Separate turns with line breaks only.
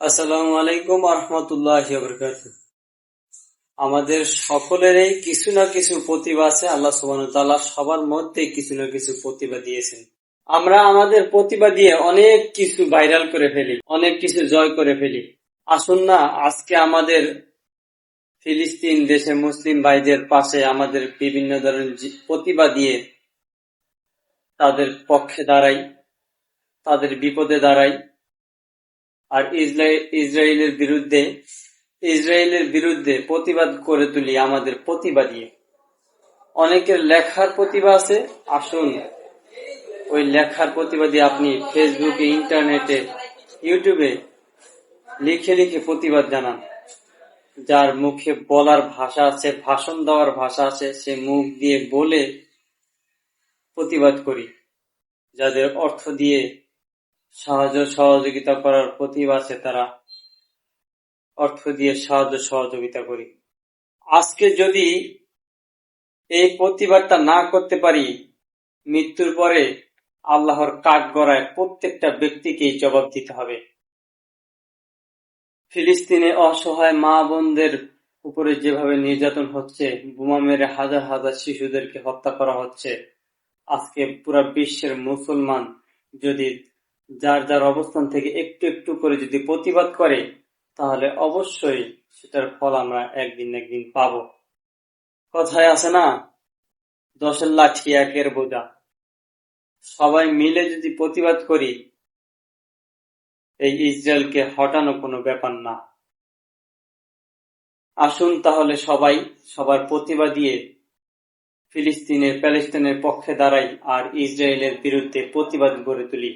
আসসালামু আলাইকুম আহমতুল্লাহ আমাদের সকলেরই কিছু না কিছু প্রতিভা আছে, আল্লাহ সুবাহ সবার মধ্যে কিছু না কিছু প্রতিভা দিয়েছেন। আমরা আমাদের প্রতিভা দিয়ে অনেক কিছু ভাইরাল করে ফেলি, অনেক কিছু জয় করে ফেলি। আসুন না, আজকে আমাদের ফিলিস্তিন দেশে মুসলিম ভাইদের পাশে আমাদের বিভিন্ন ধরনের প্রতিভা দিয়ে তাদের পক্ষে দাঁড়াই, তাদের বিপদে দাঁড়াই আর ইসরায়েল ইসরায়েলের বিরুদ্ধে ইসরায়েলের বিরুদ্ধে প্রতিবাদ করে তুলি আমাদের প্রতিভা দিয়ে অনেকের লেখার প্রতিভা আছে, আসুন, ওই লেখার প্রতিভা দিয়ে আপনি ফেসবুকে ইন্টারনেটে, ইউটিউবে লিখে লিখে প্রতিবাদ জানান। যার মুখে বলার ভাষা আছে, ভাষণ দেওয়ার ভাষা আছে, সে মুখ দিয়ে বলে প্রতিবাদ করি। যাদের অর্থ দিয়ে সাহায্য সহযোগিতা করার প্রতিভা আছে তারা। অর্থ দিয়ে সাহায্য সহযোগিতা করি। আজকে যদি এই প্রতিবাদটা না করতে পারি, মৃত্যুর পরে আল্লাহর কাঠ গড়ায় প্রত্যেকটা ব্যক্তিকেই জবাব দিতে হবে। ফিলিস্তিনে অসহায় মা বোনদের উপরে যেভাবে নির্যাতন হচ্ছে, বোমা মেরে হাজার হাজার শিশুদেরকে হত্যা করা হচ্ছে, আজকে পুরা বিশ্বের মুসলমান যদি যার যার অবস্থান থেকে একটু একটু করে যদি প্রতিবাদ করে, তাহলে অবশ্যই সেটার ফল আমরা একদিন একদিন পাবো। কথায় আছে না, দশের লাঠি একের বোঝা। সবাই মিলে যদি প্রতিবাদ করি, এই ইসরায়েলকে হটানো কোনো ব্যাপার না। আসুন তাহলে সবাই সবার প্রতিভা দিয়ে ফিলিস্তিনের প্যালেস্তাইনের পক্ষে দাঁড়াই আর ইসরায়েলের বিরুদ্ধে প্রতিবাদ গড়ে তুলি।